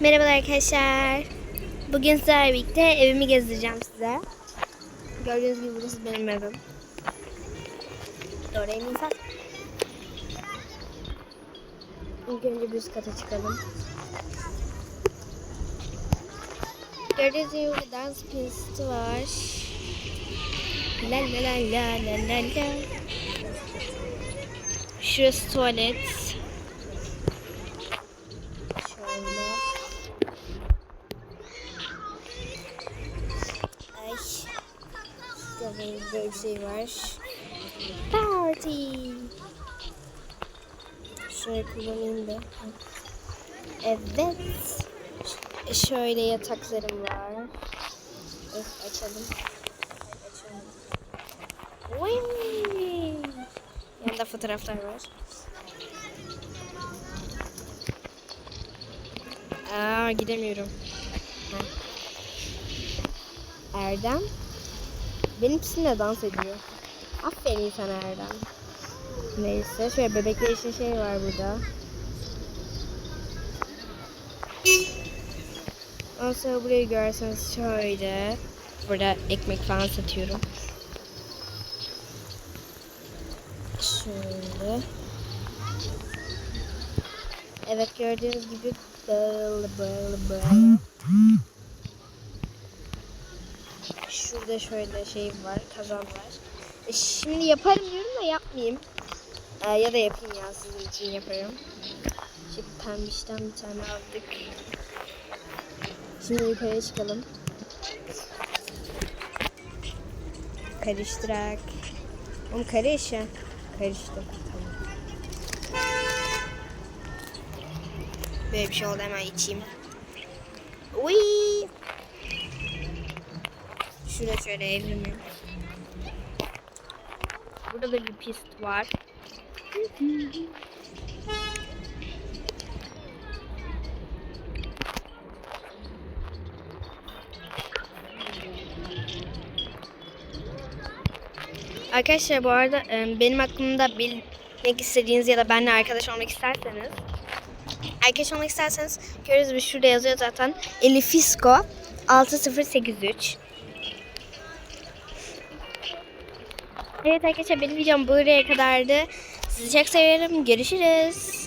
Merhabalar arkadaşlar. Bugün sizlerle birlikte evimi gezdireceğim size. Gördüğünüz gibi burası benim evim. Oraya insan. İlk önce bir üst kata çıkalım. Gördüğünüz gibi burada dans pisti var. La la la la la la la. Şurası tuvalet. Böyle bir şey var. Party. Şöyle kullanayım da. Evet. Ş- Şöyle yataklarım var. Öf, açalım. Açalım. Vay. Yanında fotoğraflar var. Aa gidemiyorum. Ha. Erdem. Benim sizinle dans ediyor. Aferin sana Erdem. Neyse şöyle bebekler için şey var burada. Ondan sonra burayı görseniz şöyle. Burada ekmek falan satıyorum. Şöyle. Evet gördüğünüz gibi böyle böyle böyle. Şurada şöyle şey var, kazan var. E şimdi yaparım diyorum da yapmayayım. E, ya da yapayım ya sizin için yaparım. Şimdi pembişten bir tane aldık. Şimdi yukarıya çıkalım. Karıştırak. Oğlum karış ya. Karıştı. Böyle bir şey oldu hemen içeyim. Şurada şöyle evrimim. Burada da bir pist var. Arkadaşlar bu arada e, benim aklımda bilmek istediğiniz ya da benimle arkadaş olmak isterseniz arkadaş olmak isterseniz görüyoruz bir şurada yazıyor zaten Elifisko 6083 Evet arkadaşlar benim videom buraya kadardı. Sizi çok seviyorum. Görüşürüz.